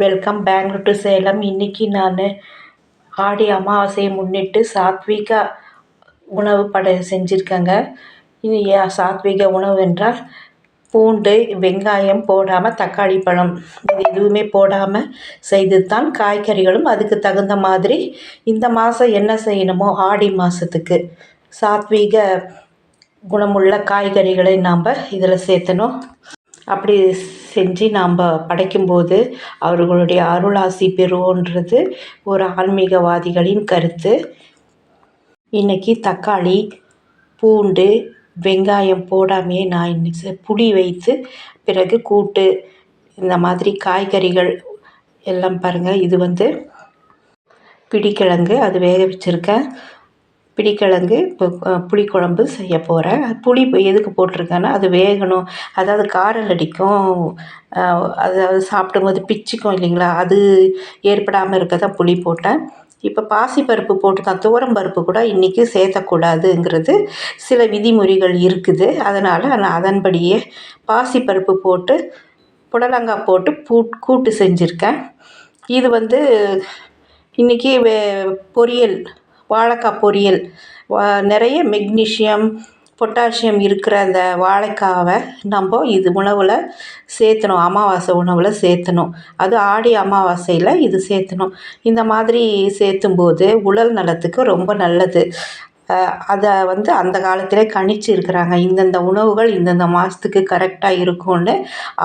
Welcome Bangalore to Salem. இன்றைக்கி நான் ஆடி அமாவாசையை முன்னிட்டு சாத்விக உணவு படை செஞ்சுருக்கேங்க. இது சாத்விக உணவு என்றால் பூண்டு வெங்காயம் போடாமல் தக்காளி பழம். இது எதுவுமே போடாமல் செய்து தான் காய்கறிகளும் அதுக்கு தகுந்த மாதிரி இந்த மாதம் என்ன செய்யணுமோ ஆடி மாதத்துக்கு சாத்விக குணமுள்ள காய்கறிகளை நாம் இதில் சேர்த்தணும். அப்படி செஞ்சு நாம் படைக்கும்போது அவர்களுடைய அருளாசி பெறுவோன்றது ஒரு ஆன்மீகவாதிகளின் கருத்து. இன்றைக்கி தக்காளி பூண்டு வெங்காயம் போடாமையே நான் இன்னைக்கு புளி வைத்து பிறகு கூட்டு இந்த மாதிரி காய்கறிகள் எல்லாம் பாருங்கள் இது வந்து பிடிக்கிழங்கு அது வேக வச்சுருக்கேன். பிடிக்கிழங்கு இப்போ புளிக்குழம்பு செய்ய போகிறேன் புளி எதுக்கு போட்டிருக்கேன்னா அது வேகணும். அதாவது காரல் அடிக்கும். அதாவது சாப்பிடும்போது பிச்சுக்கும் இல்லைங்களா? அது ஏற்படாமல் இருக்க தான் புளி போட்டேன். இப்போ பாசிப்பருப்பு போட்டு துவரம் பருப்பு கூட இன்றைக்கி சேர்த்தக்கூடாதுங்கிறது சில விதிமுறைகள் இருக்குது. அதனால் நான் அதன்படியே பாசிப்பருப்பு போட்டு புடலங்காய் போட்டு பூ கூட்டு செஞ்சுருக்கேன். இது வந்து இன்றைக்கி வே பொரியல். வாழைக்காய் பொரியல். நிறைய மெக்னீஷியம் பொட்டாசியம் இருக்கிற அந்த வாழைக்காவை நம்ம இது உணவில் சேர்த்தணும். அமாவாசை உணவில் சேர்த்தணும். அது ஆடி அமாவாசையில் இது சேர்த்தணும். இந்த மாதிரி சேர்த்தும்போது உடல் நலத்துக்கு ரொம்ப நல்லது. அதை வந்து அந்த காலத்திலே கணிச்சு இருக்கிறாங்க இந்தந்த உணவுகள் இந்தந்த மாதத்துக்கு கரெக்டாக இருக்கும்னு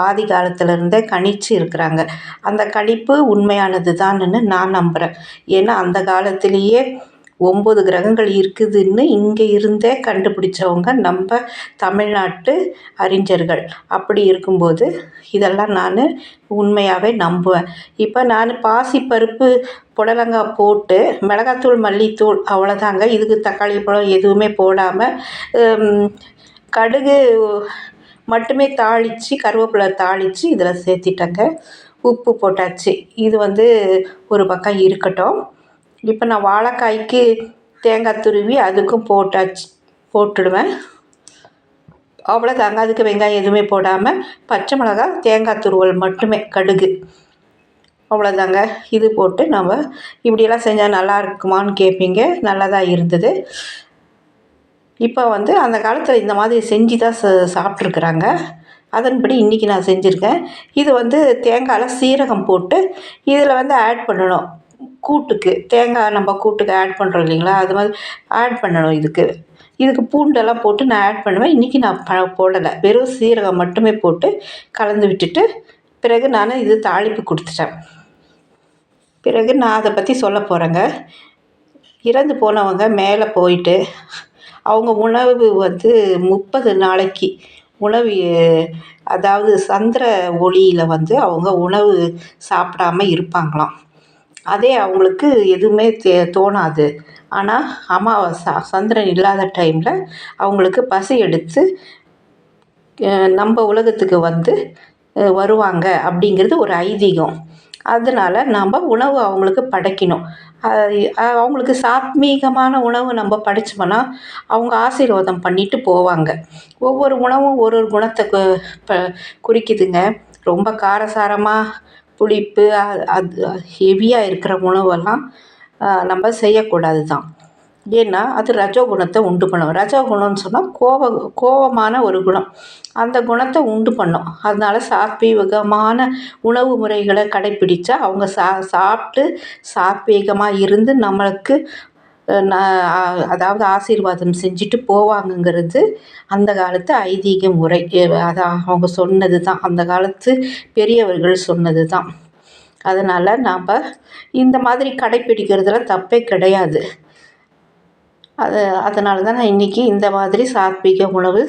ஆதி காலத்திலருந்தே கணிச்சு இருக்கிறாங்க அந்த கணிப்பு உண்மையானது தான்னு நான் நம்புகிறேன் ஏன்னா அந்த காலத்திலேயே ஒம்பது கிரகங்கள் இருக்குதுன்னு இங்கே இருந்தே கண்டுபிடிச்சவங்க நம்ம தமிழ்நாட்டு அறிஞர்கள். அப்படி இருக்கும்போது இதெல்லாம் நான் உண்மையாகவே நம்புவேன். இப்போ நான் பாசிப்பருப்பு புடலங்காய் போட்டு மிளகாத்தூள் மல்லித்தூள் அவ்வளோதாங்க இதுக்கு தக்காளி பழம் எதுவுமே போடாமல் கடுகு மட்டுமே தாளித்து கருவேப்பிலை தாளித்து இதில் சேர்த்திட்டேங்க. உப்பு போட்டாச்சு. இது வந்து ஒரு பக்கம் இருக்கட்டும். இப்போ நான் வாழைக்காய்க்கு தேங்காய் துருவி அதுக்கும் போட்டாச்சு போட்டுடுவேன். அவ்வளோதாங்க அதுக்கு வெங்காயம் எதுவுமே போடாமல் பச்சை மிளகாய் தேங்காய் துருவல் மட்டுமே கடுகு. அவ்வளோதாங்க இது போட்டு நம்ம இப்படியெல்லாம் செஞ்சால் நல்லா இருக்குமான்னு கேட்பீங்க நல்லா தான் இருந்தது. இப்போ வந்து அந்த காலத்தில் இந்த மாதிரி செஞ்சு தான் ச சாப்பிட்ருக்குறாங்க அதன்படி இன்றைக்கி நான் செஞ்சுருக்கேன். இது வந்து தேங்காயில் சீரகம் போட்டு இதில் வந்து ஆட் பண்ணணும். கூட்டுக்கு தேங்காய் நம்ம கூட்டுக்கு ஆட் பண்ணுறோம் இல்லைங்களா? அது மாதிரி ஆட் பண்ணணும் இதுக்கு. இதுக்கு பூண்டெல்லாம் போட்டு நான் ஆட் பண்ணுவேன். இன்றைக்கி நான் ப போடலை. வெறும் சீரகம் மட்டுமே போட்டு கலந்து விட்டுட்டு பிறகு நான் இது தாளிப்பு கொடுத்துட்டேன். பிறகு நான் அதை பற்றி சொல்ல போகிறேங்க இறந்து போனவங்க மேலே போயிட்டு அவங்க உணவு வந்து முப்பது நாளைக்கு உணவு அதாவது சந்திர ஒளியில் வந்து அவங்க உணவு சாப்பிடாம இருப்பாங்களாம். அதே அவங்களுக்கு எதுவுமே தே தோணாது. ஆனால் அமாவாசை சந்திரன் இல்லாத டைமில் அவங்களுக்கு பசி எடுத்து நம்ம உலகத்துக்கு வந்து வருவாங்க அப்படிங்கிறது ஒரு ஐதீகம். அதனால் நாம் உணவு அவங்களுக்கு படைக்கணும். அவங்களுக்கு சாத்மீகமான உணவு நம்ம படைச்சோம்னா அவங்க ஆசீர்வாதம் பண்ணிட்டு போவாங்க. ஒவ்வொரு உணவும் ஒரு ஒரு குணத்தை கு- ப குறிக்குதுங்க. ரொம்ப காரசாரமாக புளிப்பு அது ஹெவியாக இருக்கிற உணவெல்லாம் நம்ம செய்யக்கூடாது தான் ஏன்னா அது ரஜோகுணத்தை உண்டு பண்ணும். ரஜோகுணம்னு சொன்னால் கோப கோபமான ஒரு குணம். அந்த குணத்தை உண்டு பண்ணும். அதனால் சாத்வீகமான உணவு முறைகளை கடைப்பிடித்தா அவங்க சா சாப்பிட்டு சாத்வீகமாக இருந்து நம்மளுக்கு அதாவது ஆசீர்வாதம் செஞ்சுட்டு போவாங்கங்கிறது அந்த காலத்து ஐதீக முறை. அதை அதான் அவங்க சொன்னது தான் அந்த காலத்து பெரியவர்கள் சொன்னது தான் அதனால் நாம் இந்த மாதிரி கடைப்பிடிக்கிறதுல தப்பே கிடையாது. அது அதனால தான் நான் இன்றைக்கி இந்த மாதிரி சாத்விக உணவு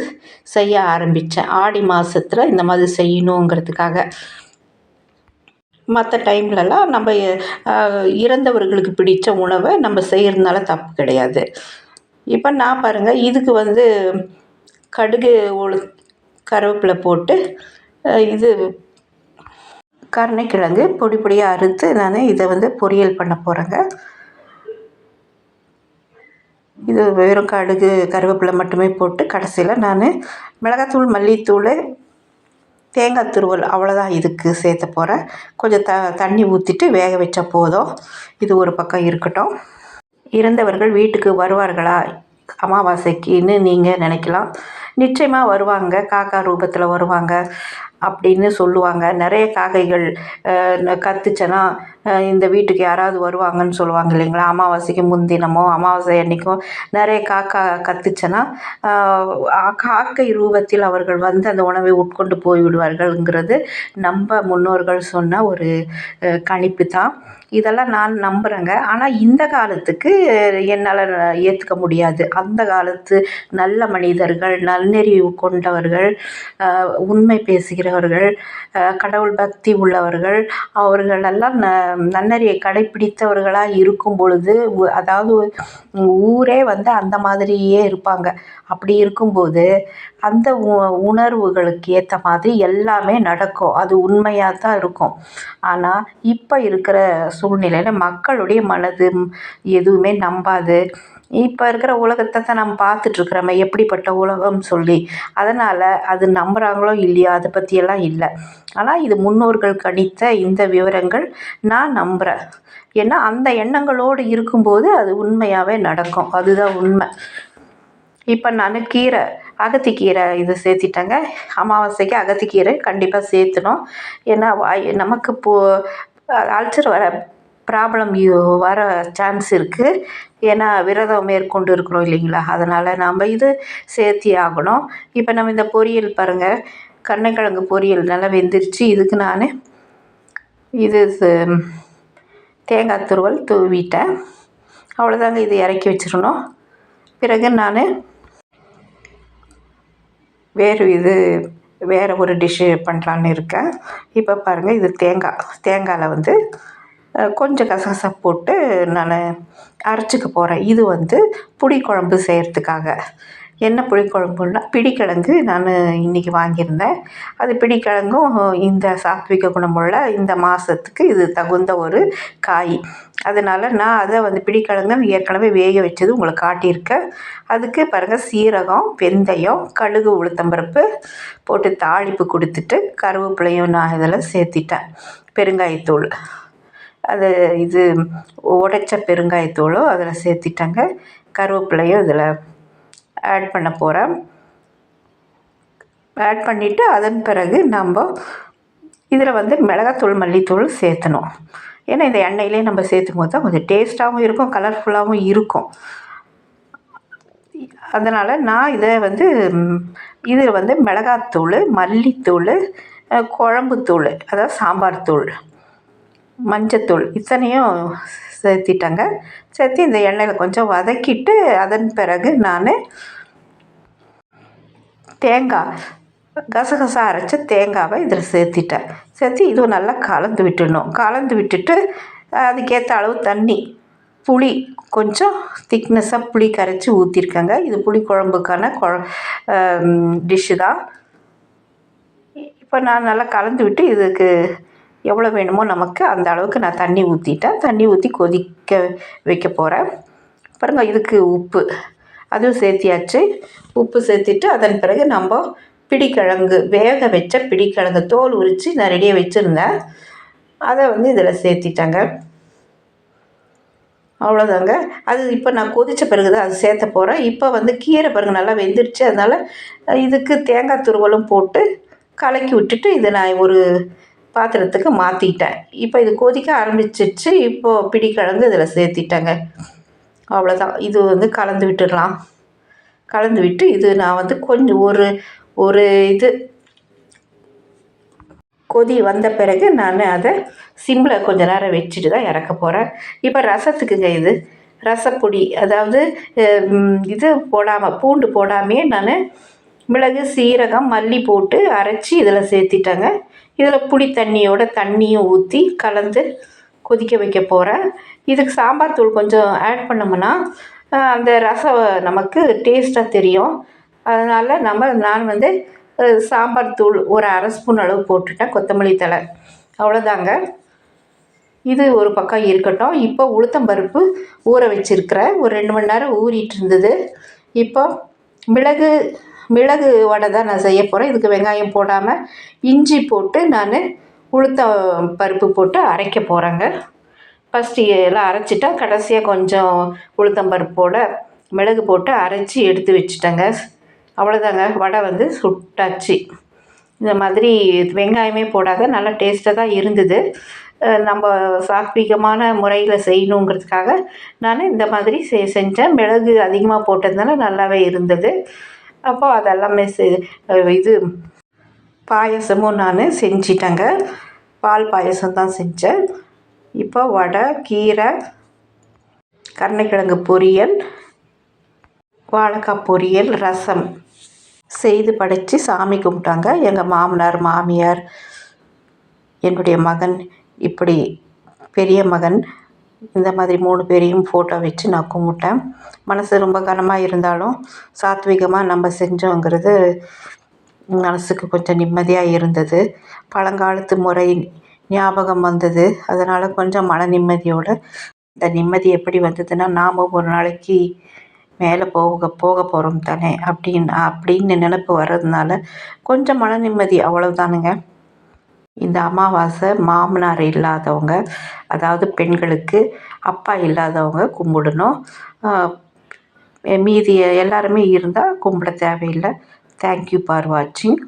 செய்ய ஆரம்பித்தேன் ஆடி மாதத்தில் இந்த மாதிரி செய்யணுங்கிறதுக்காக. மற்ற டைம்லலாம் நம்ம இறந்தவர்களுக்கு பிடித்த உணவை நம்ம செய்கிறதுனால தப்பு கிடையாது. இப்போ நான் பாருங்கள் இதுக்கு வந்து கடுகு ஒழு கருவேப்பிலை போட்டு இது கருணைக்கிழங்கு பொடி பொடியாக அறுத்து நான் இதை வந்து பொரியல் பண்ண போகிறேங்க இது வெறும் கடுகு கருவேப்பிலை மட்டுமே போட்டு கடைசியில் நான் மிளகாத்தூள் மல்லித்தூள் தேங்காய் துருவல் அவ்வளோதான் இதுக்கு சேர்த்த போகிறேன் கொஞ்சம் த தண்ணி ஊற்றிட்டு வேக வச்சா போதும். இது ஒரு பக்கம் இருக்கட்டும். இறந்தவர்கள் வீட்டுக்கு வருவார்களா? அமாவாசைக்குன்னு நீங்கள் நினைக்கலாம். நிச்சயமாக வருவாங்க காக்கா ரூபத்தில் வருவாங்க அப்படின்னு சொல்லுவாங்க. நிறைய காக்கைகள் கத்துச்சேன்னா இந்த வீட்டுக்கு யாராவது வருவாங்கன்னு சொல்லுவாங்க இல்லைங்களா? அமாவாசைக்கு முன்தினமோ அமாவாசை அன்றைக்கும் நிறைய காக்கா கத்துச்சேன்னா காக்கை ரூபத்தில் அவர்கள் வந்து அந்த உணவை உட்கொண்டு போய்விடுவார்கள்ங்கிறது நம்ம முன்னோர்கள் சொன்ன ஒரு கணிப்பு தான். இதெல்லாம் நான் நம்புகிறேங்க ஆனால் இந்த காலத்துக்கு என்னால் ஏற்றுக்க முடியாது. அந்த காலத்து நல்ல மனிதர்கள் நன்னெறி கொண்டவர்கள் உண்மை பேசுகிறவர்கள் கடவுள் பக்தி உள்ளவர்கள் அவர்களெல்லாம் ந நன்னெறியை கடைப்பிடித்தவர்களாக இருக்கும் பொழுது அதாவது ஊரே வந்து அந்த மாதிரியே இருப்பாங்க. அப்படி இருக்கும்போது அந்த உ உணர்வுகளுக்கு ஏற்ற மாதிரி எல்லாமே நடக்கும். அது உண்மையாக தான் இருக்கும். ஆனால் இப்போ இருக்கிற சூழ்நிலையில் மக்களுடைய மனது எதுவுமே நம்பாது. இப்போ இருக்கிற உலகத்தை தான் நம்ம பார்த்துட்ருக்குறோமே எப்படிப்பட்ட உலகம் சொல்லி. அதனால் அது நம்புகிறாங்களோ இல்லையோ அதை பற்றியெல்லாம் இல்லை. ஆனால் இது முன்னோர்கள் கணித்த இந்த விவரங்கள் நான் நம்புகிறேன் ஏன்னா அந்த எண்ணங்களோடு இருக்கும்போது அது உண்மையாகவே நடக்கும். அதுதான் உண்மை. இப்போ நான் கீரை அகத்திக்கீரை இது சேர்த்திட்டேங்க. அமாவாசைக்கு அகத்திக்கீரை கண்டிப்பாக சேர்த்துணும். ஏன்னா வாய் நமக்கு போ அல்சர் வர ப்ராப்ளம் வர சான்ஸ் இருக்குது ஏன்னா விரதம் மேற்கொண்டு இருக்கிறோம் இல்லைங்களா? அதனால் நாம் இது சேர்த்தி ஆகணும். இப்போ நம்ம இந்த பொரியல் பாருங்கள் கருணைக்கிழங்கு பொரியல் நல்லா வெந்துருச்சு. இதுக்கு நான் இது தேங்காய் துருவல் தூவிட்டேன். அவ்வளோதாங்க இது இறக்கி வச்சிடணும். பிறகு நான் வேறு இது வேறு ஒரு டிஷ்ஷு பண்ணலான்னு இருக்கேன். இப்போ பாருங்கள் இது தேங்காய் தேங்காயில் வந்து கொஞ்சம் கசகசா போட்டு நான் அரைச்சிக்க போகிறேன் இது வந்து புளி குழம்பு செய்கிறதுக்காக என்ன புளிக்குழம்புன்னா பிடிக்கிழங்கு நான் இன்றைக்கி வாங்கியிருந்தேன். அது பிடிக்கிழங்கும் இந்த சாத்விக குணமுள்ள இந்த மாதத்துக்கு இது தகுந்த ஒரு காய். அதனால் நான் அதை வந்து பிடிக்கிழங்கு ஏற்கனவே வேக வச்சது உங்களுக்கு காட்டியிருக்கேன். அதுக்கு பாருங்கள் சீரகம் வெந்தயம் கடுகு உளுத்தம்பருப்பு போட்டு தாளிப்பு கொடுத்துட்டு கருவேப்பிலையும் நான் இதில் சேர்த்திட்டேன். பெருங்காயத்தூள். அது இது உடைச்ச பெருங்காயத்தூளும் அதில் சேர்த்திட்டேங்க. கருவேப்பிலையும் இதில் ஆட் பண்ண போகிறேன் ஆட் பண்ணிவிட்டு அதன் பிறகு நம்ம இதில் வந்து மிளகாத்தூள் மல்லித்தூள் சேர்த்தணும். ஏன்னா இந்த எண்ணெயிலே நம்ம சேர்த்தும் போது தான் கொஞ்சம் டேஸ்ட்டாகவும் இருக்கும் கலர்ஃபுல்லாகவும் இருக்கும். அதனால் நான் இதை வந்து இதில் வந்து மிளகாத்தூள் மல்லித்தூள் குழம்புத்தூள் அதாவது சாம்பார் தூள். மஞ்சத்தூள் இத்தனையும் சேர்த்திட்டேங்க. சேர்த்து இந்த எண்ணெயில் கொஞ்சம் வதக்கிட்டு அதன் பிறகு நான் தேங்காய் கசகசா அரைச்ச தேங்காவை இதில் சேர்த்திட்டேன். சேர்த்து இதுவும் நல்லா கலந்து விட்டுடணும். கலந்து விட்டுட்டு அதுக்கேற்ற அளவு தண்ணி புளி கொஞ்சம் திக்னஸாக புளி கரைச்சி ஊற்றிருக்கேங்க இது புளி குழம்புக்கான குழ டிஷ்ஷு தான். இப்போ நான் நல்லா கலந்து விட்டு இதுக்கு எவ்வளோ வேணுமோ நமக்கு அந்த அளவுக்கு நான் தண்ணி ஊற்றிட்டேன் தண்ணி ஊற்றி கொதிக்க வைக்க போகிறேன் பாருங்கள் இதுக்கு உப்பு. அதுவும் சேர்த்தியாச்சு. உப்பு சேர்த்திட்டு அதன் பிறகு நம்ம பிடிக்கிழங்கு வேக வச்ச பிடிக்கிழங்கு தோல் உரித்து நான் ரெடியாக வச்சுருந்தேன். அதை வந்து இதில் சேர்த்திட்டேங்க. அவ்வளோதாங்க அது இப்போ நான் கொதித்த பிறகு தான் அது சேர்த்த போகிறேன் இப்போ வந்து கீரை பிறகு நல்லா வெந்துருச்சு. அதனால் இதுக்கு தேங்காய் துருவலும் போட்டு கலக்கி விட்டுட்டு இதை நான் ஒரு பாத்திரத்துக்கு மாற்றிட்டேன் இப்போ இது கொதிக்க ஆரம்பிச்சிச்சு. இப்போது பிடிக்கிழங்கு இதில் சேர்த்திட்டேங்க. அவ்வளோதான் இது வந்து கலந்து விட்டுடலாம். கலந்து விட்டு இது நான் வந்து கொஞ்சம் ஒரு ஒரு இது கொதி வந்த பிறகு நான் அதை சிம்மில் கொஞ்ச நேரம் வச்சுட்டு தான் இறக்க போகிறேன் இப்போ ரசத்துக்குங்க இது. ரசப்பொடி. அதாவது இது போடாமல் பூண்டு போடாமையே நான் மிளகு சீரகம் மல்லி போட்டு அரைச்சி இதில் சேர்த்திட்டேங்க. இதில் புளி தண்ணியோட தண்ணியும் ஊற்றி கலந்து கொதிக்க வைக்க போகிறேன் இதுக்கு சாம்பார் தூள் கொஞ்சம் ஆட் பண்ணோம்னா அந்த ரசம் நமக்கு டேஸ்ட்டாக தெரியும். அதனால் நம்ம நான் வந்து சாம்பார் தூள் ஒரு அரை ஸ்பூன் அளவு போட்டுட்டேன் கொத்தமல்லி தழை. அவ்வளோதாங்க. இது ஒரு பக்கம் இருக்கட்டும். இப்போ உளுத்தம்பருப்பு ஊற வச்சுருக்கிறேன். ஒரு ரெண்டு மணி நேரம் ஊறிட்டு இருந்தது. இப்போ மிளகு மிளகு வடை தான் நான் செய்ய போகிறேன் இதுக்கு வெங்காயம் போடாமல் இஞ்சி போட்டு நான் உளுத்தம் பருப்பு போட்டு அரைக்க போகிறேங்க ஃபஸ்ட்டு எல்லாம் அரைச்சிட்டா கடைசியாக கொஞ்சம் உளுத்தம்பருப்போட மிளகு போட்டு அரைச்சி எடுத்து வச்சுட்டேங்க. அவ்வளோதாங்க வடை வந்து சுட்டாச்சு. இந்த மாதிரி வெங்காயமே போடாத நல்லா டேஸ்ட்டாக தான் இருந்தது. நம்ம சாத்வீகமான முறையில் செய்யணுங்கிறதுக்காக நான் இந்த மாதிரி செ செஞ்சேன். மிளகு அதிகமாக போட்டதுனால நல்லாவே இருந்தது. அப்போ அதெல்லாமே செ இது பாயசமும் நான் செஞ்சிட்டேங்க. பால் பாயசம் தான் செஞ்சேன். இப்போ வடை கீரை கருணைக்கிழங்கு பொரியல் வாழைக்காய் பொரியல் ரசம் செய்து படைத்து சாமி கும்பிட்டாங்க. எங்கள் மாமனார் மாமியார் என்னுடைய மகன் இப்படி பெரிய மகன் இந்த மாதிரி மூணு பேரையும் ஃபோட்டோ வச்சு நான் கும்பிட்டேன். மனசு ரொம்ப கனமாக இருந்தாலும் சாத்விகமாக நம்ம செஞ்சோங்கிறது மனசுக்கு கொஞ்சம் நிம்மதியாக இருந்தது. பழங்காலத்து முறை ஞாபகம் வந்தது. அதனால் கொஞ்சம் மன நிம்மதியோடு இந்த நிம்மதி எப்படி வந்ததுன்னா நாம் ஒரு நாளைக்கு மேலே போக போக போகிறோம் தானே அப்படின்னு அப்படின்னு நினப்பு வர்றதுனால கொஞ்சம் மன நிம்மதி அவ்வளோதானுங்க இந்த அமாவாசை மாமனார் இல்லாதவங்க அதாவது பெண்களுக்கு அப்பா இல்லாதவங்க கும்பிடணும். மீதி எல்லாருமே இருந்தால் கும்பிட தேவையில்லை. தேங்க்யூ ஃபார் வாட்சிங்